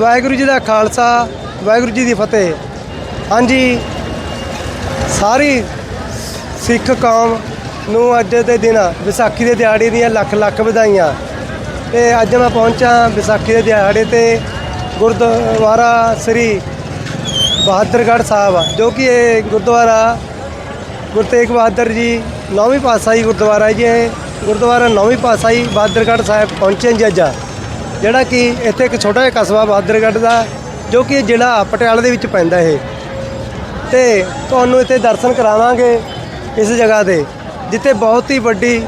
ਵਾਹਿਗੁਰੂ ਜੀ ਦਾ ਖਾਲਸਾ, ਵਾਹਿਗੁਰੂ ਜੀ ਦੀ ਫਤਿਹ। ਹਾਂਜੀ, ਸਾਰੀ ਸਿੱਖ ਕੌਮ ਨੂੰ ਅੱਜ ਦੇ ਦਿਨ ਵਿਸਾਖੀ ਦੇ ਦਿਹਾੜੇ ਦੀਆਂ ਲੱਖ ਲੱਖ ਵਧਾਈਆਂ। ਤੇ ਅੱਜ ਮੈਂ ਪਹੁੰਚਾ ਵਿਸਾਖੀ ਦੇ ਦਿਹਾੜੇ ਤੇ ਗੁਰਦੁਆਰਾ ਸ੍ਰੀ ਬਹਾਦਰਗੜ੍ਹ ਸਾਹਿਬ, ਜੋ ਕਿ ਇਹ ਗੁਰਦੁਆਰਾ ਗੁਰੂ ਤੇਗ ਬਹਾਦਰ ਜੀ ਨੌਵੀਂ ਪਾਤਸ਼ਾਹੀ ਗੁਰਦੁਆਰਾ ਜੀ, ਇਹ ਗੁਰਦੁਆਰਾ ਨੌਵੀਂ ਪਾਤਸ਼ਾਹੀ ਬਹਾਦਰਗੜ੍ਹ ਸਾਹਿਬ ਪਹੁੰਚੇ ਜੀ ਅੱਜ। ਜਿਹੜਾ ਕਿ ਇੱਥੇ ਇੱਕ ਛੋਟਾ ਜਿਹਾ ਕਸਬਾ ਬਹਾਦਰਗੜ੍ਹ ਦਾ, ਜੋ ਕਿ ਜ਼ਿਲ੍ਹਾ ਪਟਿਆਲਾ ਦੇ ਵਿੱਚ ਪੈਂਦਾ ਇਹ। ਤੇ ਤੁਹਾਨੂੰ ਇੱਥੇ ਦਰਸ਼ਨ ਕਰਾਵਾਂਗੇ ਇਸ ਜਗ੍ਹਾ ਤੇ, ਜਿੱਥੇ ਬਹੁਤ ਹੀ ਵੱਡੀ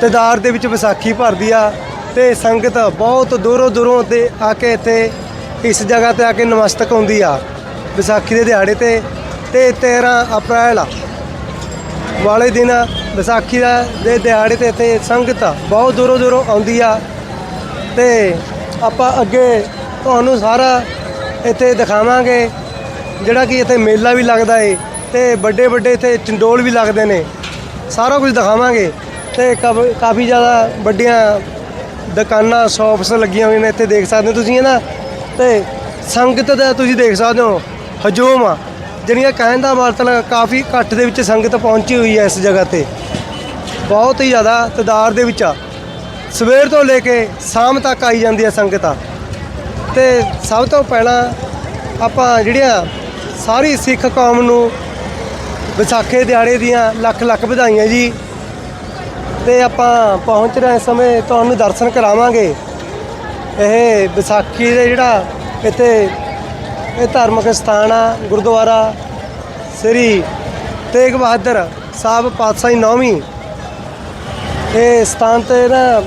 ਤਾਦਾਦ ਦੇ ਵਿੱਚ ਵਿਸਾਖੀ ਭਰਦੀ ਆ ਤੇ ਸੰਗਤ ਬਹੁਤ ਦੂਰੋਂ ਦੂਰੋਂ ਤੇ ਆ ਕੇ ਇੱਥੇ ਇਸ ਜਗ੍ਹਾ ਤੇ ਆ ਕੇ ਨਮਸਤਕ ਹੁੰਦੀ ਆ, ਵਿਸਾਖੀ ਦੇ ਦਿਹਾੜੇ ਤੇ। ਤੇ 13 ਅਪ੍ਰੈਲ ਵਾਲੇ ਦਿਨ ਵਿਸਾਖੀ ਦਾ ਦੇ ਦਿਹਾੜੇ ਤੇ ਇੱਥੇ ਸੰਗਤ ਬਹੁਤ ਦੂਰੋਂ ਦੂਰੋਂ ਆਉਂਦੀ ਆ। ਤੇ ਆਪਾਂ ਅੱਗੇ ਤੁਹਾਨੂੰ ਸਾਰਾ ਇੱਥੇ ਦਿਖਾਵਾਂਗੇ, ਜਿਹੜਾ ਕਿ ਇੱਥੇ ਮੇਲਾ ਵੀ ਲੱਗਦਾ ਏ ਤੇ ਵੱਡੇ ਵੱਡੇ ਇੱਥੇ ਚੰਡੋਲ ਵੀ ਲੱਗਦੇ ਨੇ। ਸਾਰਾ ਕੁਝ ਦਿਖਾਵਾਂਗੇ ਤੇ ਕਾਫੀ ਜ਼ਿਆਦਾ ਵੱਡੀਆਂ ਦੁਕਾਨਾਂ ਸ਼ਾਪਸ ਲੱਗੀਆਂ ਹੋਈਆਂ ਨੇ, ਇੱਥੇ ਦੇਖ ਸਕਦੇ ਹੋ ਤੁਸੀਂ ਹੈ ਨਾ। ਤੇ ਸੰਗਤ ਦਾ ਤੁਸੀਂ ਦੇਖ ਸਕਦੇ ਹੋ, ਹਜੂਮ ਆ, ਜਿਹੜੀਆਂ ਕਹਿਣ ਦਾ ਮਤਲਬ ਕਾਫੀ ਘੱਟ ਦੇ ਵਿੱਚ ਸੰਗਤ ਪਹੁੰਚੀ ਹੋਈ ਹੈ ਇਸ ਜਗ੍ਹਾ ਤੇ। ਬਹੁਤ ਹੀ ਜ਼ਿਆਦਾ ਤਾਦਾਦ ਦੇ ਵਿੱਚ ਆ। ਸਵੇਰ ਤੋਂ ਲੈ ਕੇ ਸ਼ਾਮ ਤੱਕ ਆਈ ਜਾਂਦੀ ਹੈ ਸੰਗਤਾਂ। ਆ ਤੇ ਸਭ ਤੋਂ ਪਹਿਲਾਂ ਆਪਾਂ ਜਿਹੜੀਆਂ ਸਾਰੀ ਸਿੱਖ ਕੌਮ ਨੂੰ ਵਿਸਾਖੀ ਦਿਹਾੜੇ ਦੀਆਂ ਲੱਖ ਲੱਖ ਵਧਾਈਆਂ ਜੀ। ਤੇ ਆਪਾਂ ਪਹੁੰਚ ਰਹੇ ਸਮੇਂ ਤੁਹਾਨੂੰ ਦਰਸ਼ਨ ਕਰਾਵਾਂਗੇ। ਇਹ ਵਿਸਾਖੀ ਦੇ ਜਿਹੜਾ ਇੱਥੇ ਇਹ ਧਾਰਮਿਕ ਸਥਾਨ ਆ, ਗੁਰਦੁਆਰਾ, ਸ੍ਰੀ ਤੇਗ ਬਹਾਦਰ ਸਾਹਿਬ ਪਾਤਸ਼ਾਹੀ ਨੌਵੀਂ ਇਹ ਸਥਾਨ ਤੇ ਨਾ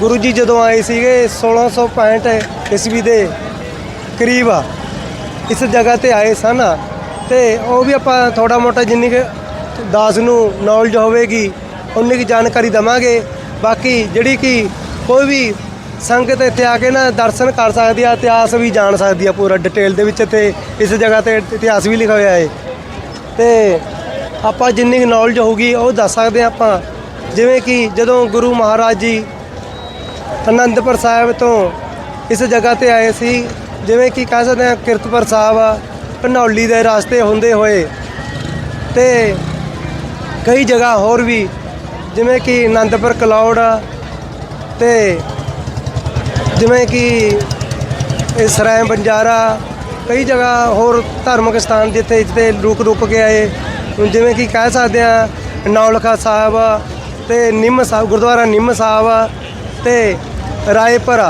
ਗੁਰੂ ਜੀ ਜਦੋਂ ਆਏ ਸੀਗੇ 1665 ਈਸਵੀ ਦੇ ਕਰੀਬ ਆ, ਇਸ ਜਗ੍ਹਾ ਤੇ ਆਏ ਸਨ ਤੇ ਉਹ ਵੀ ਆਪਾਂ ਥੋੜਾ ਮੋਟਾ ਜਿੰਨੀ ਕੁ ਦਾਸ ਨੂੰ ਨੌਲੇਜ ਹੋਵੇਗੀ, ਉਨੀ ਕੁ ਜਾਣਕਾਰੀ ਦਵਾਂਗੇ। ਬਾਕੀ ਜਿਹੜੀ ਕਿ ਕੋਈ ਵੀ ਸੰਗਤ ਇੱਥੇ ਆ ਕੇ ਨਾ ਦਰਸ਼ਨ ਕਰ ਸਕਦੀ ਆ, ਇਤਿਹਾਸ ਵੀ ਜਾਣ ਸਕਦੀ ਆ ਪੂਰਾ ਡਿਟੇਲ ਦੇ ਵਿੱਚ ਤੇ ਇਸ ਜਗ੍ਹਾ ਤੇ ਇਤਿਹਾਸ ਵੀ ਲਿਖਿਆ ਹੋਇਆ ਹੈ ਤੇ ਆਪਾਂ ਜਿੰਨੀ ਕੁ ਨੌਲੇਜ ਹੋਊਗੀ ਉਹ ਦੱਸ ਸਕਦੇ ਹਾਂ ਆਪਾਂ। ਜਿਵੇਂ ਕਿ ਜਦੋਂ ਗੁਰੂ ਮਹਾਰਾਜ ਜੀ ਅਨੰਦਪੁਰ ਸਾਹਿਬ ਤੋਂ ਇਸ ਜਗ੍ਹਾ ਤੇ ਆਏ ਸੀ, ਜਿਵੇਂ ਕਿ ਕਹਿ ਸਕਦੇ ਹਾਂ ਕਿਰਤਪੁਰ ਸਾਹਿਬ ਘਨੌਲੀ ਦੇ ਰਸਤੇ ਹੁੰਦੇ ਹੋਏ ਤੇ ਕਈ ਜਗ੍ਹਾ ਹੋਰ ਵੀ, ਜਿਵੇਂ ਕਿ ਅਨੰਦਪੁਰ ਕਲੌੜ ਤੇ ਜਿਵੇਂ ਕਿ ਇਹ ਸਰਾਏ ਬੰਜਾਰਾ, ਕਈ ਜਗ੍ਹਾ ਹੋਰ ਧਾਰਮਿਕ ਸਥਾਨ ਜਿੱਥੇ ਜਿੱਥੇ ਰੁਕ ਰੁਕ ਕੇ ਆਏ। ਹੁਣ ਜਿਵੇਂ ਕਿ ਕਹਿ ਸਕਦੇ ਆ ਨੌਲਖਾ ਸਾਹਿਬ ਤੇ ਨਿੰਮ ਸਾਹਿਬ, ਗੁਰਦੁਆਰਾ ਨਿੰਮ ਸਾਹਿਬ ਆ ਤੇ ਰਾਏਪੁਰ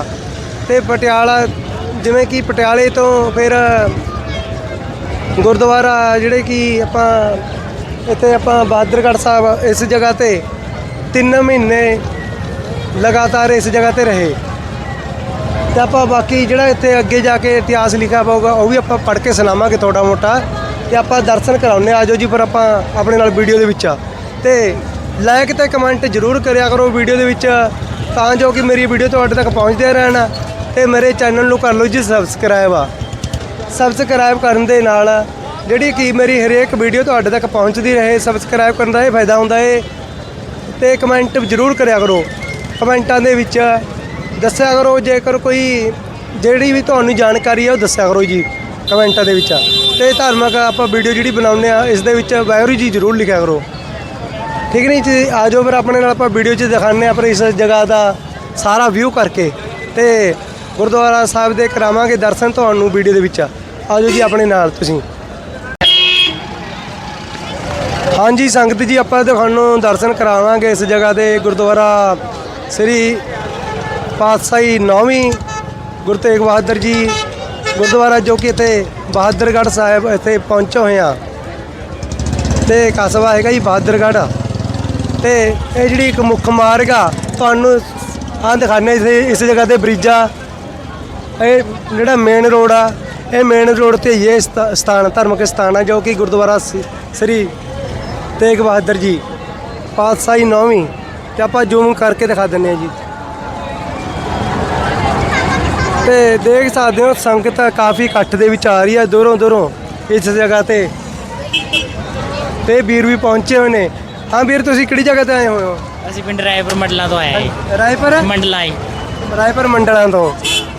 ਤੇ ਪਟਿਆਲਾ, ਜਿਵੇਂ ਕਿ ਪਟਿਆਲੇ ਤੋਂ ਫਿਰ ਗੁਰਦੁਆਰਾ ਜਿਹੜੇ ਕਿ ਆਪਾਂ ਇੱਥੇ ਆਪਾਂ ਬਹਾਦਰਗੜ੍ਹ ਸਾਹਿਬ ਇਸ ਜਗ੍ਹਾ ਤੇ 3 ਮਹੀਨੇ ਲਗਾਤਾਰ ਇਸ ਜਗ੍ਹਾ ਤੇ ਰਹੇ। ਤੇ ਆਪਾਂ ਬਾਕੀ ਜਿਹੜਾ ਇੱਥੇ ਅੱਗੇ ਜਾ ਕੇ ਇਤਿਹਾਸ ਲਿਖਿਆ ਪਊਗਾ, ਉਹ ਵੀ ਆਪਾਂ ਪੜ੍ਹ ਕੇ ਸੁਣਾਵਾਂਗੇ ਥੋੜਾ ਮੋਟਾ। ਤੇ ਆਪਾਂ ਦਰਸ਼ਨ ਕਰਾਉਨੇ ਆਜੋ ਜੀ ਪਰ ਆਪਾਂ ਆਪਣੇ ਨਾਲ ਵੀਡੀਓ ਦੇ ਵਿੱਚ ਆ। ਤੇ ਲਾਈਕ ਤੇ ਕਮੈਂਟ ਜ਼ਰੂਰ ਕਰਿਆ ਕਰੋ ਵੀਡੀਓ ਦੇ ਵਿੱਚ, ਤਾਂ ਜੋ ਕਿ ਮੇਰੀ ਵੀਡੀਓ ਤੁਹਾਡੇ ਤੱਕ ਪਹੁੰਚਦੇ ਰਹਿਣ ਤੇ ਮੇਰੇ ਚੈਨਲ ਨੂੰ ਕਰ ਲਓ ਜੀ ਸਬਸਕ੍ਰਾਈਬ ਆ ਸਬਸਕ੍ਰਾਈਬ ਕਰਨ ਦੇ ਨਾਲ ਜਿਹੜੀ ਕਿ ਮੇਰੀ ਹਰੇਕ ਵੀਡੀਓ ਤੁਹਾਡੇ ਤੱਕ ਪਹੁੰਚਦੀ ਰਹੇ ਸਬਸਕ੍ਰਾਈਬ ਕਰਨ ਦਾ ਇਹ ਫਾਇਦਾ ਹੁੰਦਾ ਏ। ਤੇ ਕਮੈਂਟ ਜ਼ਰੂਰ ਕਰਿਆ ਕਰੋ। ਕਮੈਂਟਾਂ ਦੇ ਵਿੱਚ ਦੱਸਿਆ ਕਰੋ, ਜੇਕਰ ਕੋਈ ਜਿਹੜੀ ਵੀ ਤੁਹਾਨੂੰ ਜਾਣਕਾਰੀ ਹੈ ਉਹ ਦੱਸਿਆ ਕਰੋ ਜੀ, ਕਮੈਂਟਾਂ ਦੇ ਵਿੱਚ। ਤੇ ਧਾਰਮਿਕ ਆਪਾਂ ਵੀਡੀਓ ਜਿਹੜੀ ਬਣਾਉਂਦੇ ਆ, ਇਸ ਦੇ ਵਿੱਚ ਵਾਹਿਗੁਰੂ ਜੀ ਜ਼ਰੂਰ ਲਿਖਿਆ ਕਰੋ। ਠੀਕ ਨਹੀਂ ਜੀ, ਆ ਜਾਓ ਫਿਰ ਆਪਣੇ ਨਾਲ ਆਪਾਂ ਵੀਡੀਓ 'ਚ ਦਿਖਾਉਂਦੇ ਆ ਪਰ ਇਸ ਜਗ੍ਹਾ ਦਾ ਸਾਰਾ ਵਿਊ ਕਰਕੇ। ਤੇ ਗੁਰਦੁਆਰਾ ਸਾਹਿਬ ਦੇ ਕਰਾਵਾਂਗੇ ਦਰਸ਼ਨ ਤੁਹਾਨੂੰ ਵੀਡੀਓ ਦੇ ਵਿੱਚ। ਆ ਜਾਓ ਜੀ ਆਪਣੇ ਨਾਲ ਤੁਸੀਂ। ਹਾਂਜੀ, ਸੰਗਤ ਜੀ, ਆਪਾਂ ਤੁਹਾਨੂੰ ਦਰਸ਼ਨ ਕਰਾਵਾਂਗੇ ਇਸ ਜਗ੍ਹਾ ਦੇ ਗੁਰਦੁਆਰਾ ਸ੍ਰੀ ਪਾਤਸ਼ਾਹੀ ਨੌਵੀਂ ਗੁਰੂ ਤੇਗ ਬਹਾਦਰ ਜੀ ਗੁਰਦੁਆਰਾ ਜੋ ਕਿ ਇੱਥੇ ਬਹਾਦਰਗੜ੍ਹ ਸਾਹਿਬ ਇੱਥੇ ਪਹੁੰਚੇ ਹੋਏ ਆ। ਤੇ ਕਸਬਾ ਹੈਗਾ ਜੀ ਬਹਾਦਰਗੜ੍ਹ। ਤੇ ਇਹ ਜਿਹੜੀ ਇੱਕ ਮੁੱਖ ਮਾਰਗ ਆ, ਤੁਹਾਨੂੰ ਆਹ ਦਿਖਾਣੇ ਇਸ ਇਸ ਜਗ੍ਹਾ ਤੇ ਬ੍ਰਿਜ। ਆ ਇਹ ਜਿਹੜਾ ਮੇਨ ਰੋਡ ਆ, ਇਹ ਮੇਨ ਰੋਡ ਤੇ ਇਹ ਸਥਾ- ਸਥਾਨ, ਧਾਰਮਿਕ ਸਥਾਨ ਆ, ਜੋ ਕਿ ਗੁਰਦੁਆਰਾ ਸ੍ਰੀ ਤੇਗ ਬਹਾਦਰ ਜੀ, ਪਾਤਸ਼ਾਹੀ ਨੌਵੀਂ। ਤੇ ਆਪਾਂ ਜ਼ੂਮ ਕਰਕੇ ਦਿਖਾ ਦਿੰਨੇ ਆ ਜੀ। ਤੇ ਦੇਖ ਸਕਦੇ ਹੋ, ਸੰਗਤ ਕਾਫੀ ਇਕੱਠ ਦੇ ਵਿੱਚ ਆ ਰਹੀ ਹੈ ਦੂਰੋਂ ਦੂਰੋਂ ਇਸ ਜਗ੍ਹਾ ਤੇ। ਤੇ ਵੀਰ ਵੀ ਪਹੁੰਚੇ ਹੋਏ ਨੇ। ਹਾਂ ਵੀਰ ਤੁਸੀਂ ਕਿਹੜੀ ਜਗ੍ਹਾ ਤੇ ਆਏ ਹੋਏ ਹੋ? ਅਸੀਂ ਪਿੰਡ ਰਾਏਪੁਰ ਮੰਡਲਾਂ ਤੋਂ ਆਏ ਹਾਂ ਰਾਏਪੁਰ? ਜੀ। ਮੰਡਲਾ ਹੀ। ਰਾਏਪੁਰ ਮੰਡਲਾਂ ਤੋਂ।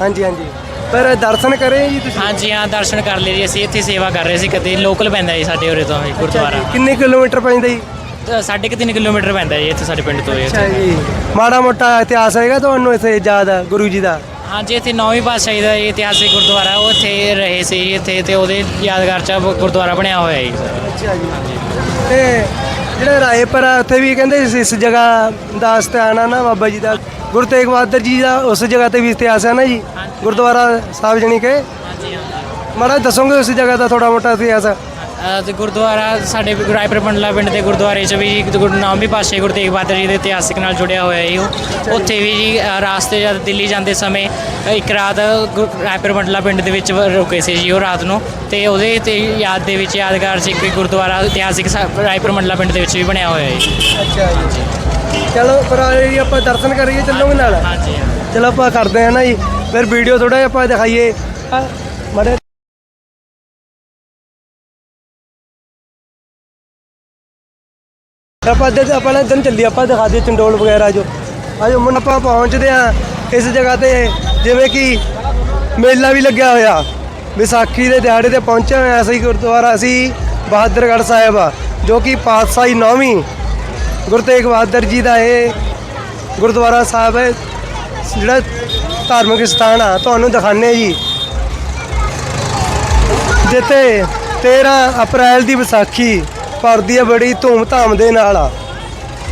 ਹਾਂਜੀ ਹਾਂਜੀ। ਪਰ ਦਰਸ਼ਨ ਕਰੇ ਜੀ ਤੁਸੀਂ? ਹਾਂਜੀ ਹਾਂ ਦਰਸ਼ਨ ਕਰ ਲਏ ਜੀ। ਅਸੀਂ ਇੱਥੇ ਸੇਵਾ ਕਰ ਰਹੇ ਸੀ ਕਦੇ ਲੋਕਲ ਪੈਂਦਾ ਜੀ ਸਾਡੇ ਉਰੇ ਤੋਂ ਇਹ ਗੁਰਦੁਆਰਾ। ਕਿੰਨੇ ਕਿਲੋਮੀਟਰ ਪੈਂਦਾ ਜੀ? ਤਾਂ ਸਾਢੇ ਕੁ ਤਿੰਨ ਕਿਲੋਮੀਟਰ ਪੈਂਦਾ ਜੀ ਇੱਥੇ ਸਾਡੇ ਪਿੰਡ ਤੋਂ ਇਹ। ਅੱਛਾ ਜੀ। ਮਾੜਾ ਮੋਟਾ ਇਤਿਹਾਸ ਹੈਗਾ ਤੁਹਾਨੂੰ ਇੱਥੇ ਯਾਦ ਆ ਗੁਰੂ ਜੀ ਦਾ? ਹਾਂਜੀ ਇੱਥੇ ਨੌਵੀਂ ਪਾਤਸ਼ਾਹੀ ਦਾ ਇਤਿਹਾਸਿਕ ਗੁਰਦੁਆਰਾ ਉਹ ਇੱਥੇ ਰਹੇ ਸੀ ਇੱਥੇ ਤੇ ਉਹਦੇ ਯਾਦਗਾਰ ਚ ਗੁਰਦੁਆਰਾ ਬਣਿਆ ਹੋਇਆ ਹੈ ਜੀ। ਅੱਛਾ ਜੀ। ਤੇ ਜਿਹੜਾ ਰਾਏਪੁਰ ਆ ਉੱਥੇ ਵੀ ਕਹਿੰਦੇ ਇਸ- ਇਸ ਜਗ੍ਹਾ ਦਾ ਸਥਾਨ ਆ ਨਾ ਬਾਬਾ ਜੀ ਦਾ। ਗੁਰੂ ਤੇਗ ਬਹਾਦਰ ਜੀ ਦਾ ਉਸ ਜਗ੍ਹਾ ਤੇ ਵੀ ਇਤਿਹਾਸ ਹੈ ਨਾ ਜੀ ਗੁਰਦੁਆਰਾ ਸਾਹਿਬ ਜਣੀ ਕੇ। ਹਾਂਜੀ ਹਾਂ ਮਾੜਾ ਦੱਸੋਗੇ ਉਸ ਜਗ੍ਹਾ ਦਾ ਥੋੜਾ ਮੋਟਾ ਇਤਿਹਾਸ? ਅ, ਤੇ ਗੁਰਦੁਆਰਾ ਸਾਡੇ ਵੀ ਰਾਏਪੁਰ ਮੰਡਲਾ ਪਿੰਡ ਦੇ ਗੁਰਦੁਆਰੇ 'ਚ ਵੀ ਗੁਰੂ ਨਾਮੀ ਪਾਤਸ਼ਾਹ ਗੁਰੂ ਤੇਗ ਬਹਾਦਰ ਜੀ ਦੇ ਇਤਿਹਾਸਿਕ ਨਾਲ ਜੁੜਿਆ ਹੋਇਆ ਹੈ ਉਹ। ਉੱਥੇ ਵੀ ਜੀ ਰਾਸਤੇ ਜਦ ਦਿੱਲੀ ਜਾਂਦੇ ਸਮੇਂ ਇੱਕ ਰਾਤ ਰਾਏਪੁਰ ਮੰਡਲਾ ਪਿੰਡ ਦੇ ਵਿੱਚ ਵ- ਰੁਕੇ ਸੀ ਜੀ ਉਹ ਰਾਤ ਨੂੰ। ਤੇ ਉਹਦੇ ਤੇ ਯਾਦ ਦੇ ਵਿੱਚ ਯਾਦਗਾਰ 'ਚ ਇੱਕ ਗੁਰਦੁਆਰਾ ਇਤਿਹਾਸਿਕ ਸਾ- ਰਾਏਪੁਰ ਮੰਡਲਾ ਪਿੰਡ ਦੇ ਵਿੱਚ ਵੀ ਬਣਿਆ ਹੋਇਆ ਹੈ ਜੀ ਅੱਛਾ ਜੀ। ਚਲੋ ਫਿਰ ਆ ਜੀ ਆਪਾਂ ਦਰਸ਼ਨ ਕਰੀਏ ਚੱਲੋਗੇ ਨਾਲ? ਹਾਂਜੀ। ਹਾਂ ਚਲੋ ਆਪਾਂ ਕਰਦੇ ਆ ਨਾ ਜੀ ਫਿਰ ਵੀਡੀਓ ਥੋੜਾ ਜਿਹਾ ਆਪਾਂ ਦਿਖਾਈਏ। ਮਾੜੇ ਆਪਾਂ ਇੱਧਰ ਆਪਾਂ ਨਾ ਇੱਧਰ ਨੂੰ ਚੱਲੀ ਆਪਾਂ ਦਿਖਾ ਦਈਏ ਚੰਡੋਲ ਵਗੈਰਾ ਜੋ। ਅੱਜ ਹੁਣ ਆਪਾਂ ਪਹੁੰਚਦੇ ਆ ਇਸ ਜਗ੍ਹਾ ਤੇ, ਜਿਵੇਂ ਕਿ ਮੇਲਾ ਵੀ ਲੱਗਿਆ ਹੋਇਆ। ਵਿਸਾਖੀ ਦੇ ਦਿਹਾੜੇ ਤੇ ਪਹੁੰਚੇ ਹੋਏ ਹਾਂ ਅਸੀਂ, ਗੁਰਦੁਆਰਾ ਸੀ ਬਹਾਦਰਗੜ੍ਹ ਸਾਹਿਬ ਆ ਜੋ ਕਿ ਪਾਤਸ਼ਾਹੀ ਨੌਵੀਂ। ਗੁਰੂ ਤੇਗ ਬਹਾਦਰ ਜੀ ਦਾ ਇਹ ਗੁਰਦੁਆਰਾ ਸਾਹਿਬ ਹੈ, ਜਿਹੜਾ ਧਾਰਮਿਕ ਸਥਾਨ ਆ, ਤੁਹਾਨੂੰ ਦਿਖਾਣੇ ਜੀ। ਜਿੱਥੇ 13 ਅਪ੍ਰੈਲ ਦੀ ਵਿਸਾਖੀ ਭਰਦੀ ਹੈ ਬੜੀ ਧੂਮ-ਧਾਮ ਦੇ ਨਾਲ। ਆ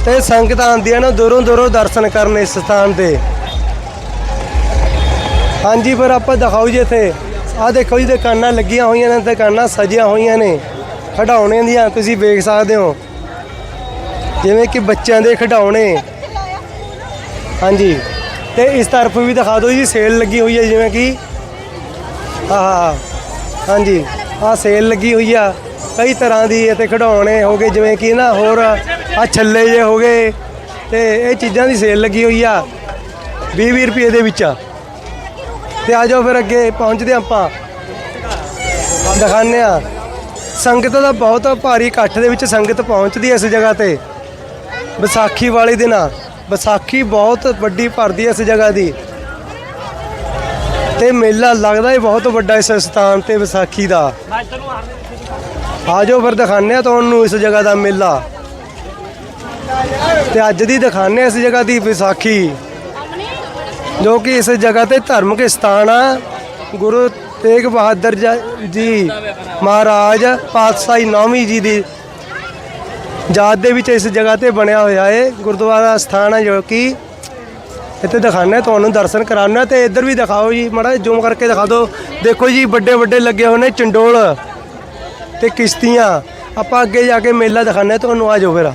ਤੇ ਸੰਗਤਾਂ ਆਉਂਦੀਆਂ ਨੇ ਦੂਰੋਂ ਦੂਰੋਂ ਦਰਸ਼ਨ ਕਰਨ ਇਸ ਸਥਾਨ ਤੇ। ਹਾਂਜੀ, ਪਰ ਆਪਾਂ ਦਿਖਾਓ ਜੀ ਇੱਥੇ। ਆਹ ਦੇਖੋ ਜੀ, ਦੁਕਾਨਾਂ ਲੱਗੀਆਂ ਹੋਈਆਂ ਨੇ, ਦੁਕਾਨਾਂ ਸਜੀਆਂ ਹੋਈਆਂ ਨੇ। ਖਿਡੌਣਿਆਂ ਦੀਆਂ ਤੁਸੀਂ ਵੇਖ ਸਕਦੇ ਹੋ। ਜਿਵੇਂ ਕਿ ਬੱਚਿਆਂ ਦੇ ਖਿਡੌਣੇ। ਹਾਂਜੀ, ਤੇ ਇਸ ਤਰਫ ਵੀ ਦਿਖਾ ਦਿਓ ਜੀ, ਸੇਲ ਲੱਗੀ ਹੋਈ ਹੈ ਜਿਵੇਂ ਕਿ। ਆਹ, ਹਾਂਜੀ, ਆਹ ਸੇਲ ਲੱਗੀ ਹੋਈ ਆ। ਕਈ ਤਰ੍ਹਾਂ ਦੀ ਇੱਥੇ ਖਿਡੌਣੇ ਹੋ ਗਏ, ਜਿਵੇਂ ਕਿ ਨਾ ਹੋਰ ਆ ਛੱਲੇ ਜੇ ਹੋ ਗਏ ਤੇ ਇਹ ਚੀਜ਼ਾਂ ਦੀ ਸੇਲ ਲੱਗੀ ਹੋਈ ਆ 20 20 ਰੁਪਏ ਦੇ ਵਿੱਚ। ਤੇ ਆ ਜਾਓ ਫਿਰ ਅੱਗੇ, ਪਹੁੰਚਦੇ ਆਪਾਂ। ਦਿਖਾਉਂਦੇ ਆ ਸੰਗਤ ਦਾ ਬਹੁਤ ਭਾਰੀ ਇਕੱਠ ਦੇ ਵਿੱਚ ਸੰਗਤ ਪਹੁੰਚਦੀ ਹੈ ਇਸ ਜਗ੍ਹਾ ਤੇ। ਵਿਸਾਖੀ ਵਾਲੇ ਦਿਨ ਵਿਸਾਖੀ ਬਹੁਤ ਵੱਡੀ ਭਰਦੀ ਹੈ ਇਸ ਜਗ੍ਹਾ ਦੀ। ਤੇ ਮੇਲਾ ਲੱਗਦਾ ਹੈ ਬਹੁਤ ਵੱਡਾ ਇਸ ਸਥਾਨ ਤੇ ਵਿਸਾਖੀ ਦਾ। ਆਜੋ ਫਿਰ ਦਿਖਾਉਂਦੇ ਆ ਤੁਹਾਨੂੰ ਇਸ ਜਗ੍ਹਾ ਦਾ ਮੇਲਾ। ਤੇ ਅੱਜ ਦੀ ਦਿਖਾਉਂਦੇ ਆ ਇਸ ਜਗ੍ਹਾ ਦੀ ਵਿਸਾਖੀ, ਜੋ ਕਿ ਇਸ ਜਗ੍ਹਾ ਤੇ ਧਾਰਮਿਕ ਸਥਾਨ ਆ। ਗੁਰੂ ਤੇਗ ਬਹਾਦਰ ਜ- ਜੀ ਮਹਾਰਾਜ ਪਾਤਸ਼ਾਹੀ ਨੌਵੀਂ ਜੀ ਦੀ ਯਾਦ ਦੇ ਵਿੱਚ ਇਸ ਜਗ੍ਹਾ ਤੇ ਬਣਿਆ ਹੋਇਆ ਹੈ ਗੁਰਦੁਆਰਾ ਸਥਾਨ ਹੈ ਜੋ ਕਿ। ਇੱਥੇ ਦਿਖਾਣਾ ਤੁਹਾਨੂੰ, ਦਰਸ਼ਨ ਕਰਾਉਣਾ ਤੇ ਇੱਧਰ ਵੀ ਦਿਖਾਓ ਜੀ, ਮਾੜਾ ਜ਼ੂਮ ਕਰਕੇ ਦਿਖਾ ਦਿਓ। ਦੇਖੋ ਜੀ ਵੱਡੇ ਵੱਡੇ ਲੱਗੇ ਹੋਏ ਨੇ ਚੰਡੋਲ। ਤੇ ਕਿਸ਼ਤੀਆਂ। ਆਪਾਂ ਅੱਗੇ ਜਾ ਕੇ ਮੇਲਾ ਦਿਖਾਣਾ ਤੁਹਾਨੂੰ ਆ ਜਾਓ ਫਿਰ।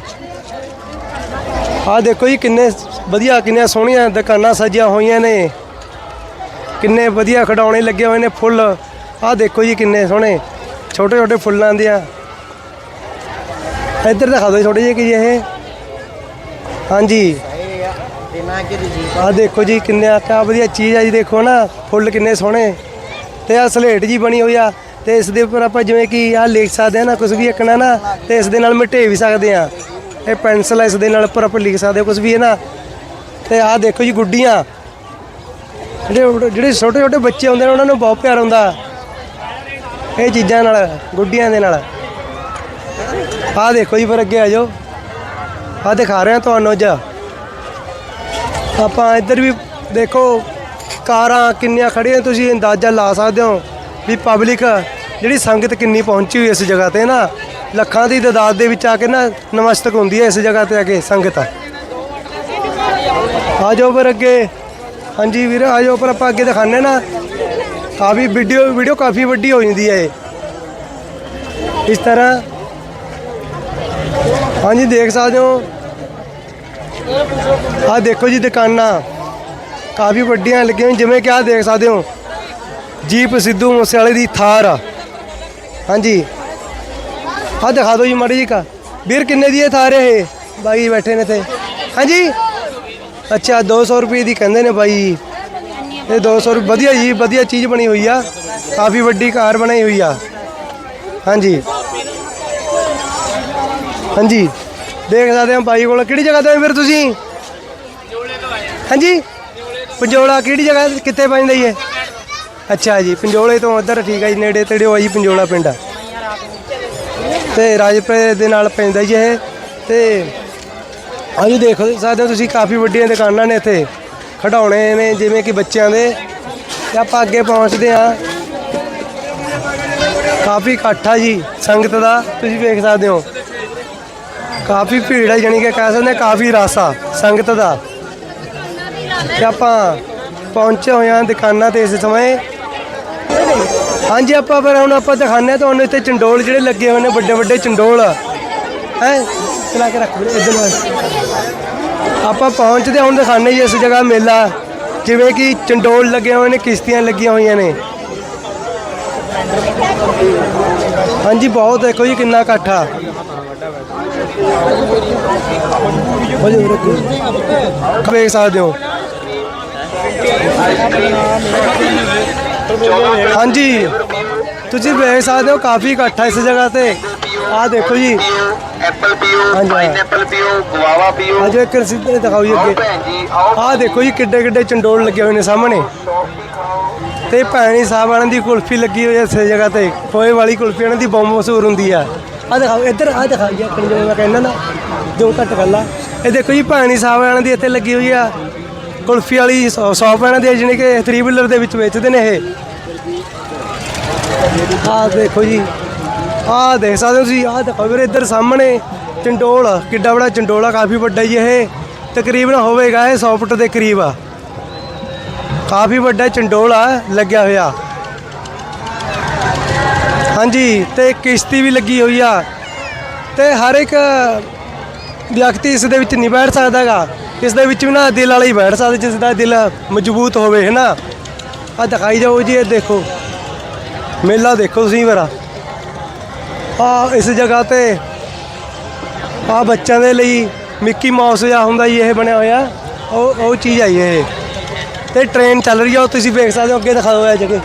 ਆਹ ਦੇਖੋ ਜੀ, ਕਿੰਨੇ ਵਧੀਆ, ਕਿੰਨੀਆਂ ਸੋਹਣੀਆਂ ਦੁਕਾਨਾਂ ਸਜੀਆਂ ਹੋਈਆਂ ਨੇ। ਕਿੰਨੇ ਵਧੀਆ ਖਿਡੌਣੇ ਲੱਗੇ ਹੋਏ ਨੇ ਫੁੱਲ। ਆਹ ਦੇਖੋ ਜੀ, ਕਿੰਨੇ ਸੋਹਣੇ, ਛੋਟੇ ਛੋਟੇ ਫੁੱਲਾਂ ਦੀਆਂ। ਇੱਧਰ ਦਿਖਾ ਦਿਓ ਛੋਟੇ ਜਿਹੇ ਕਿ ਇਹ। ਹਾਂਜੀ। ਆਹ ਦੇਖੋ ਜੀ, ਕਿੰਨੇ ਆ ਕਿਆ ਵਧੀਆ ਚੀਜ਼ ਆ ਜੀ, ਦੇਖੋ ਨਾ, ਫੁੱਲ ਕਿੰਨੇ ਸੋਹਣੇ। ਤੇ ਆ ਸਲੇਟ ਜੀ ਬਣੀ ਹੋਈ ਆ। ਤੇ ਇਸ ਦੇ ਉੱਪਰ ਆਪਾਂ ਜਿਵੇਂ ਕਿ ਆ ਲਿਖ ਸਕਦੇ ਆ ਨਾ ਕੁਝ ਵੀ ਇੱਕਣਾ ਨਾ, ਤੇ ਇਸ ਦੇ ਨਾਲ ਮਿਟੇ ਵੀ ਸਕਦੇ ਆ। ਇਹ ਪੈਨਸਲ ਇਸ ਦੇ ਨਾਲ ਉੱਪਰ ਆਪਾਂ ਲਿਖ ਸਕਦੇ ਕੁਝ ਵੀ ਹੈ ਨਾ। ਤੇ ਆਹ ਦੇਖੋ ਜੀ ਗੁੱਡੀਆਂ। ਜਿਹੜੇ ਜਿਹੜੇ ਛੋਟੇ ਛੋਟੇ ਬੱਚੇ ਹੁੰਦੇ ਨੇ, ਉਹਨਾਂ ਨੂੰ ਬਹੁਤ ਪਿਆਰ ਹੁੰਦਾ। ਇਹ ਚੀਜ਼ਾਂ ਨਾਲ, ਗੁੱਡੀਆਂ ਦੇ ਨਾਲ। ਆਹ ਦੇਖੋ ਜੀ ਫਿਰ ਅੱਗੇ ਆ ਜਾਓ। ਆਹ ਦਿਖਾ ਰਹੇ ਹਾਂ ਤੁਹਾਨੂੰ ਅੱਜ। ਆਪਾਂ ਇੱਧਰ ਵੀ ਦੇਖੋ, ਕਾਰਾਂ ਕਿੰਨੀਆਂ ਖੜੀਆਂ ਤੁਸੀਂ ਅੰਦਾਜ਼ਾ ਲਾ ਸਕਦੇ ਹੋ ਵੀ ਪਬਲਿਕ ਜਿਹੜੀ ਸੰਗਤ ਕਿੰਨੀ ਪਹੁੰਚੀ ਹੋਈ ਇਸ ਜਗ੍ਹਾ ਤੇ ਨਾ, ਲੱਖਾਂ ਦੀ ਤਾਦਾਦ ਦੇ ਵਿੱਚ ਆ ਕੇ ਨਾ ਨਮਸਤਕ ਹੁੰਦੀ ਹੈ ਇਸ ਜਗ੍ਹਾ ਤੇ ਆ ਕੇ ਸੰਗਤ ਆ। ਜਾਓ ਫਿਰ ਅੱਗੇ। ਹਾਂਜੀ ਵੀਰ, ਆ ਜਾਓ ਪਰ ਆਪਾਂ ਅੱਗੇ ਦਿਖਾਣੇ ਨਾ। ਕਾਫੀ ਵੀਡੀਓ ਵੀਡੀਓ ਕਾਫੀ ਵੱਡੀ ਹੋ ਜਾਂਦੀ ਹੈ ਇਹ। ਇਸ ਤਰ੍ਹਾਂ। ਹਾਂਜੀ, ਦੇਖ ਸਕਦੇ ਹੋ। ਆਹ ਦੇਖੋ ਜੀ ਦੁਕਾਨਾਂ। ਕਾਫੀ ਵੱਡੀਆਂ ਲੱਗੀਆਂ ਜਿਵੇਂ ਕਿ ਆਹ ਦੇਖ ਸਕਦੇ ਹੋ। ਜੀਪ ਸਿੱਧੂ ਮੂਸੇਵਾਲੇ ਦੀ ਥਾਰ ਆ। ਹਾਂਜੀ। ਹਾਂ ਦਿਖਾ ਦਿਓ ਜੀ ਮਾੜੀ ਜੀ ਕਾ ਵੀਰ ਕਿੰਨੇ ਦੀ ਇਹ ਥਾਰ ਇਹ? ਬਾਈ ਬੈਠੇ ਨੇ ਤੇ ਹਾਂਜੀ। ਅੱਛਾ 200 ਰੁਪਏ ਦੀ ਕਹਿੰਦੇ ਨੇ ਬਾਈ। ਇਹ 200 ਰੁਪਏ ਵਧੀਆ ਜੀ, ਵਧੀਆ ਚੀਜ਼ ਬਣੀ ਹੋਈ ਆ। ਕਾਫੀ ਵੱਡੀ ਕਾਰ ਬਣਾਈ ਹੋਈ ਆ। ਹਾਂਜੀ। ਹਾਂਜੀ। ਦੇਖ ਸਕਦੇ ਹਾਂ ਬਾਈ ਕੋਲ। ਕਿਹੜੀ ਜਗ੍ਹਾ ਤੋਂ ਆਏ ਫਿਰ ਤੁਸੀਂ? ਹਾਂਜੀ। ਪੰਜੋਲਾ ਕਿਹੜੀ ਜਗ੍ਹਾ, ਕਿੱਥੇ ਪੈਂਦਾ ਜੀ ਇਹ? ਅੱਛਾ ਜੀ, ਪੰਜੋਲੇ ਤੋਂ ਉਧਰ ਠੀਕ ਹੈ ਜੀ, ਨੇੜੇ ਤੇੜੇ ਹੋਇਆ ਜੀ, ਪੰਜੋਲਾ ਪਿੰਡ ਤੇ ਰਾਜਪੁਰੇ ਦੇ ਨਾਲ ਪੈਂਦਾ ਜੀ ਇਹ। ਤੇ ਆਜੋ ਦੇਖ ਸਕਦੇ ਹੋ ਤੁਸੀਂ ਕਾਫੀ ਵੱਡੀਆਂ ਦੁਕਾਨਾਂ ਨੇ ਇੱਥੇ, ਖਿਡੌਣੇ ਨੇ, ਜਿਵੇਂ ਕਿ ਬੱਚਿਆਂ ਦੇ। ਤੇ ਆਪਾਂ ਅੱਗੇ ਪਹੁੰਚਦੇ ਹਾਂ। ਕਾਫੀ ਇਕੱਠ ਆ ਜੀ, ਸੰਗਤ ਦਾ, ਤੁਸੀਂ ਵੇਖ ਸਕਦੇ ਹੋ। ਕਾਫੀ ਭੀੜ ਹੈ ਜਾਣੀ ਕਿ ਕਹਿ ਸਕਦੇ ਹਾਂ ਕਾਫੀ ਰਸ ਆ, ਸੰਗਤ ਦਾ। ਤੇ ਆਪਾਂ ਪਹੁੰਚੇ ਹੋਏ ਹਾਂ ਦੁਕਾਨਾਂ ਤੇ ਇਸ ਸਮੇਂ। ਹਾਂਜੀ ਆਪਾਂ ਫਿਰ ਹੁਣ ਆਪਾਂ ਦਿਖਾਉਂਦੇ ਹਾਂ ਤੁਹਾਨੂੰ ਇੱਥੇ ਚੰਡੋਲ ਜਿਹੜੇ ਲੱਗੇ ਹੋਏ ਨੇ ਵੱਡੇ ਵੱਡੇ ਚੰਡੋਲ ਹੈ? ਚਲਾ ਕੇ ਰੱਖ ਵੀਰੇ ਇੱਧਰ ਆਪਾਂ ਪਹੁੰਚਦੇ ਹਾਂ, ਹੁਣ ਦਿਖਾਉਂਦੇ ਜੀ ਇਸ ਜਗ੍ਹਾ ਮੇਲਾ। ਜਿਵੇਂ ਕਿ ਚੰਡੋਲ ਲੱਗੇ ਹੋਏ ਨੇ ਕਿਸ਼ਤੀਆਂ ਲੱਗੀਆਂ ਹੋਈਆਂ ਨੇ। ਹਾਂਜੀ ਬਹੁਤ ਦੇਖੋ ਜੀ ਕਿੰਨਾ ਇਕੱਠ ਆ। ਵੇਖ ਸਕਦੇ ਹੋ। ਹਾਂਜੀ। ਤੁਸੀਂ ਵੇਖ ਸਕਦੇ ਹੋ ਕਾਫੀ ਇਕੱਠ ਆ ਇਸ ਜਗ੍ਹਾ ਤੇ। ਆਹ ਦੇਖੋ ਜੀ। ਐਪਲ ਪੀਓ ਹਾਂਜੀ। ਪਾਈਨਐਪਲ ਪੀਓ ਗਵਾਵਾ ਪੀਓ। ਅੱਜ ਇੱਕ ਰਸੀਦ ਦਿਖਾਓ ਜੀ ਅੱਗੇ। ਆਹ ਦੇਖੋ ਜੀ ਕਿੱਡੇ ਕਿੱਡੇ ਚੰਡੋਲ ਲੱਗੇ ਹੋਏ ਨੇ ਸਾਹਮਣੇ। ਤੇ ਭੈਣੀ ਸਾਹਿਬ ਵਾਲਿਆਂ ਦੀ ਕੁਲਫੀ ਲੱਗੀ ਹੋਈ ਹੈ ਇਸ ਜਗ੍ਹਾ ਤੇ। ਖੋਏ ਵਾਲੀ ਕੁਲਫੀ ਇਹਨਾਂ ਦੀ ਬਹੁਤ ਮਸ਼ਹੂਰ ਹੁੰਦੀ ਆ। ਆਹ ਦਿਖਾਓ ਇੱਧਰ ਆਹ ਦਿਖਾਓ ਜੀ ਆਪਣੀ ਜਿਵੇਂ ਮੈਂ ਕਹਿੰਦਾ ਨਾ ਜੋ ਘੱਟ ਗੱਲ। ਆ ਇਹ ਦੇਖੋ ਜੀ ਭੈਣੀ ਸਾਹਿਬ ਵਾਲਿਆਂ ਦੀ ਇੱਥੇ ਲੱਗੀ ਹੋਈ ਆ। ਕੁਲਫੀ ਵਾਲੀ ਸ਼ੌਪ ਇਹਨਾਂ ਦੀ ਜਿਹਨੇ ਕਿ 3 ਵੀਲਰ ਦੇ ਵਿੱਚ ਵੇਚਦੇ ਨੇ ਇਹ। ਆਹ ਦੇਖੋ ਜੀ, ਆਹ ਦੇਖ ਸਕਦੇ ਹੋ ਤੁਸੀਂ, ਆਹ ਦੇਖੋ ਵੀਰੇ ਇੱਧਰ ਸਾਹਮਣੇ ਚੰਡੋਲ, ਕਿੱਡਾ ਬੜਾ ਚੰਡੋਲਾ ਕਾਫੀ ਵੱਡਾ ਜੀ ਇਹ। ਤਕਰੀਬਨ ਹੋਵੇਗਾ ਇਹ 100 ਫੁੱਟ ਦੇ ਕਰੀਬ। ਆ ਕਾਫੀ ਵੱਡਾ ਚੰਡੋਲ ਆ, ਲੱਗਿਆ ਹੋਇਆ। ਹਾਂਜੀ, ਤੇ ਕਿਸ਼ਤੀ ਵੀ ਲੱਗੀ ਹੋਈ ਆ। ਤੇ ਹਰ ਇੱਕ ਵਿਅਕਤੀ ਇਸ ਦੇ ਵਿੱਚ ਨਹੀਂ ਬੈਠ ਸਕਦਾਗਾ ਇਸ ਦੇ ਵਿੱਚ ਵੀ ਨਾ ਦਿਲ ਵਾਲੇ ਹੀ ਬੈਠ ਸਕਦੇ ਜਿਸ ਦਾ ਦਿਲ ਮਜ਼ਬੂਤ ਹੋਵੇ, ਹੈ ਨਾ? ਆ ਦਿਖਾਈ ਜਾਓ ਜੀ, ਇਹ ਦੇਖੋ। ਮੇਲਾ ਦੇਖੋ ਤੁਸੀਂ ਵਰਾ ਆ ਇਸ ਜਗ੍ਹਾ ਤੇ ਆ ਬੱਚਿਆਂ ਦੇ ਲਈ ਮਿੱਕੀ ਮਾਊਸ ਜਿਹਾ ਹੁੰਦਾ ਜੀ, ਇਹ ਬਣਿਆ ਹੋਇਆ। ਉਹ ਉਹ ਚੀਜ਼ ਆਈ ਇਹ। ਤੇ ਟ੍ਰੇਨ ਚੱਲ ਰਹੀ ਆ, ਉਹ ਤੁਸੀਂ ਵੇਖ ਸਕਦੇ ਹੋ, ਅੱਗੇ ਦਿਖਾਓ ਇਹ ਜਗ੍ਹਾ।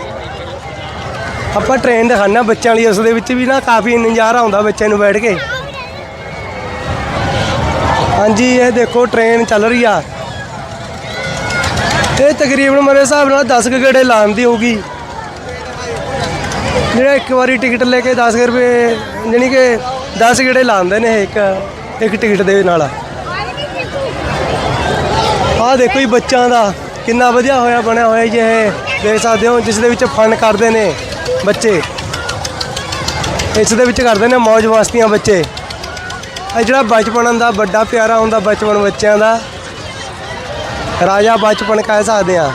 ਆਪਾਂ ਟ੍ਰੇਨ ਦਿਖਾਣਾ ਬੱਚਿਆਂ ਲਈ, ਉਸ ਦੇ ਵਿੱਚ ਵੀ ਨਾ ਕਾਫੀ ਨਜ਼ਾਰਾ ਆਉਂਦਾ ਬੱਚਿਆਂ ਨੂੰ ਬੈਠ ਕੇ। ਹਾਂਜੀ, ਇਹ ਦੇਖੋ ਟ੍ਰੇਨ ਚੱਲ ਰਹੀ ਆ। ਇਹ ਤਕਰੀਬਨ ਮੇਰੇ ਹਿਸਾਬ ਨਾਲ 10 ਕੁ ਗੇੜੇ ਲਾਉਂਦੀ ਹੋਊਗੀ। ਜਿਹੜਾ ਇੱਕ ਵਾਰੀ ਟਿਕਟ ਲੈ ਕੇ 10 ਰੁਪਏ, ਜਾਣੀ ਕਿ 10 ਗੇੜੇ ਲਾਉਂਦੇ ਨੇ ਇਹ ਇੱਕ ਇੱਕ ਟਿਕਟ ਦੇ ਨਾਲ। ਆਹ ਦੇਖੋ ਜੀ ਬੱਚਿਆਂ ਦਾ, ਕਿੰਨਾ ਵਧੀਆ ਹੋਇਆ, ਬਣਿਆ ਹੋਇਆ ਜੀ ਇਹ। ਦੇਖ ਸਕਦੇ ਹੋ, ਜਿਸ ਦੇ ਵਿੱਚ ਫਨ ਕਰਦੇ ਨੇ ਬੱਚੇ। ਇਸ ਦੇ ਵਿੱਚ ਕਰਦੇ ਨੇ ਮौज ਮਸਤੀਆਂ ਬੱਚੇ। ਇਹ ਜਿਹੜਾ ਬਚਪਨ ਦਾ ਵੱਡਾ ਪਿਆਰਾ ਹੁੰਦਾ ਬਚਪਨ ਬੱਚਿਆਂ ਦਾ, ਰਾਜਾ ਬਚਪਨ ਕਹਿ ਸਕਦੇ ਆ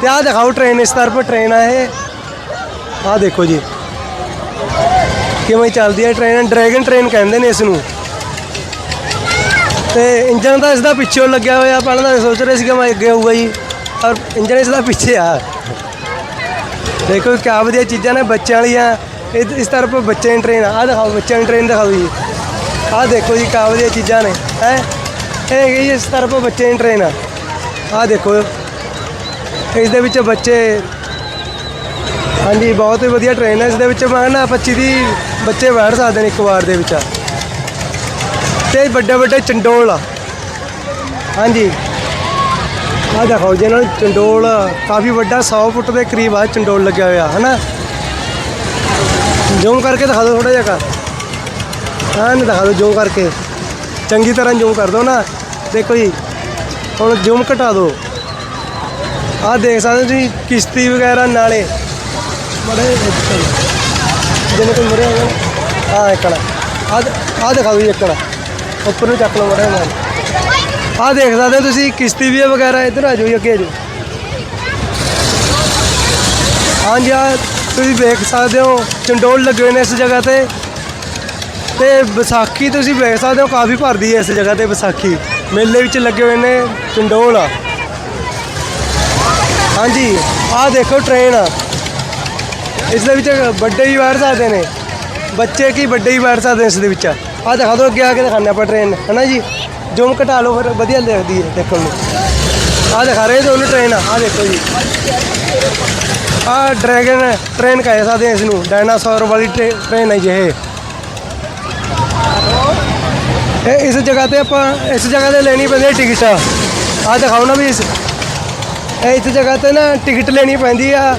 ਤੇ ਆਹ ਦਿਖਾਓ ਟ੍ਰੇਨ ਇਸ ਤਰ੍ਹਾਂ ਟ੍ਰੇਨ ਆ ਇਹ। ਆਹ ਦੇਖੋ ਜੀ। ਕਿਵੇਂ ਚੱਲਦੀ ਹੈ ਟ੍ਰੇਨ ਡਰੈਗਨ ਟ੍ਰੇਨ ਕਹਿੰਦੇ ਨੇ ਇਸ ਨੂੰ ਤੇ ਇੰਜਨ ਤਾਂ ਇਸ ਦਾ ਪਿੱਛੇ ਲੱਗਿਆ ਹੋਇਆ, ਪਹਿਲਾਂ ਤਾਂ ਸੋਚ ਰਹੇ ਸੀ ਕਿ ਮੈਂ ਅੱਗੇ ਹੋਊਗਾ ਜੀ ਔਰ ਇੰਜਨ ਇਸ ਦਾ ਪਿੱਛੇ ਆ। ਦੇਖੋ ਕਿਆ ਵਧੀਆ ਚੀਜ਼ਾਂ ਨੇ ਬੱਚਿਆਂ ਵਾਲੀਆਂ। ਇਸ ਤਰ੍ਹਾਂ ਬੱਚਿਆਂ ਦੀ ਟ੍ਰੇਨ ਆ। ਦਿਖਾਓ, ਬੱਚਿਆਂ ਦੀ ਟ੍ਰੇਨ ਦਿਖਾਓ ਜੀ। ਆਹ ਦੇਖੋ ਜੀ ਕਿਆ ਵਧੀਆ ਚੀਜ਼ਾਂ ਨੇ, ਹੈ? ਇਹ ਹੈਗੀ ਜੀ, ਇਸ ਤਰ੍ਹਾਂ ਬੱਚੇ ਦੀ ਟ੍ਰੇਨ ਆ। ਆਹ ਦੇਖੋ। ਇਸ ਦੇ ਵਿੱਚ ਬੱਚੇ, ਹਾਂਜੀ, ਬਹੁਤ ਹੀ ਵਧੀਆ ਟ੍ਰੇਨ ਹੈ ਇਸ ਦੇ ਵਿੱਚ ਮੈਂ ਨਾ 25 ਦੀ ਬੱਚੇ ਬੈਠ ਸਕਦੇ ਨੇ ਇੱਕ ਵਾਰ ਦੇ ਵਿੱਚ ਤੇ ਵੱਡੇ ਵੱਡੇ ਚੰਡੋਲ ਆ। ਹਾਂਜੀ। ਆਹ ਦੇਖੋ ਜੀ ਨਾਲ ਚੰਡੋਲ ਕਾਫੀ ਵੱਡਾ 100 ਫੁੱਟ ਦੇ ਕਰੀਬ ਆ ਚੰਡੋਲ ਲੱਗਿਆ ਹੋਇਆ, ਹਨਾ? ਜ਼ੂਮ ਕਰਕੇ ਦਿਖਾ ਦਿਓ ਥੋੜਾ ਜਿਹਾ ਕਰ ਹਾਂ ਨਾ ਦਿਖਾ ਦਿਓ ਜ਼ੂਮ ਕਰਕੇ। ਚੰਗੀ ਤਰ੍ਹਾਂ ਜ਼ੂਮ ਕਰ ਦਿਓ ਨਾ। ਦੇਖੋ ਜੀ, ਹੁਣ ਜ਼ੂਮ ਘਟਾ ਦਿਓ। ਆਹ ਦੇਖ ਸਕਦੇ ਹੋ ਤੁਸੀਂ, ਕਿਸ਼ਤੀ ਵਗੈਰਾ ਨਾਲੇ। ਬੜੇ ਜਿਵੇਂ ਕੋਈ ਮਰਿਆ ਹੋਇਆ ਆ ਇੱਕਣਾ ਆ ਆ ਦਿਖਾ ਦਿਓ ਜੀ ਇੱਕਣਾ ਉੱਪਰ ਨੂੰ ਚੱਕ ਲਓ ਮੜਾ ਨਾਲ। ਆ ਦੇਖ ਸਕਦੇ ਹੋ ਤੁਸੀਂ, ਕਿਸ਼ਤੀ ਵੀ ਹੈ ਵਗੈਰਾ, ਇੱਧਰ ਆ ਜਾਓ ਜੀ, ਅੱਗੇ ਆ ਜਾਓ। ਹਾਂਜੀ ਆ ਤੁਸੀਂ ਦੇਖ ਸਕਦੇ ਹੋ, ਚੰਡੋਲ ਲੱਗੇ ਨੇ ਇਸ ਜਗ੍ਹਾ ਤੇ। ਤੇ ਵਿਸਾਖੀ ਤੁਸੀਂ ਵੇਖ ਸਕਦੇ ਹੋ, ਕਾਫੀ ਭਰਦੀ ਹੈ ਇਸ ਜਗ੍ਹਾ ਤੇ ਵਿਸਾਖੀ। ਮੇਲੇ ਵਿੱਚ ਲੱਗੇ ਹੋਏ ਨੇ ਚੰਡੋਲ ਆ ਹਾਂਜੀ, ਆਹ ਦੇਖੋ ਟ੍ਰੇਨ ਆ। ਇਸ ਦੇ ਵਿੱਚ ਵੱਡੇ ਵੀ ਬੈਠ ਸਕਦੇ ਨੇ। ਬੱਚੇ ਕੀ ਵੱਡੇ ਵੀ ਬੈਠ ਸਕਦੇ ਨੇ ਇਸ ਦੇ ਵਿੱਚ। ਆਹ ਦਿਖਾ ਦਿਓ ਅੱਗੇ ਆ ਕੇ ਦਿਖਾਉਂਦੇ ਆਪਾਂ ਟ੍ਰੇਨ ਹਨਾ ਜੀ? ਜ਼ੂਮ ਘਟਾ ਲਓ ਫਿਰ ਵਧੀਆ ਲੱਗਦੀ ਹੈ ਦੇਖਣ ਨੂੰ। ਆਹ ਦਿਖਾ ਰਹੇ ਤੁਹਾਨੂੰ ਟ੍ਰੇਨ ਆਹ ਦੇਖੋ ਜੀ। ਆਹ ਡਰੈਗਨ ਟ੍ਰੇਨ ਕਹਿ ਸਕਦੇ ਹਾਂ ਇਸ ਨੂੰ। ਡਾਇਨਾਸੌਰ ਵਾਲੀ ਟ੍ਰੇ- ਟ੍ਰੇਨ ਹੈ ਜੀ ਇਹ। ਇਹ ਇਸ ਜਗ੍ਹਾ ਤੇ ਆਪਾਂ, ਇਸ ਜਗ੍ਹਾ ਤੇ ਲੈਣੀ ਪੈਂਦੀ ਹੈ ਟਿਕਟ। ਆਹ ਦਿਖਾਓ ਨਾ ਵੀ ਇਸ ਇਹ ਇਸ ਜਗ੍ਹਾ ਤੇ ਨਾ ਟਿਕਟ ਲੈਣੀ ਪੈਂਦੀ ਆ।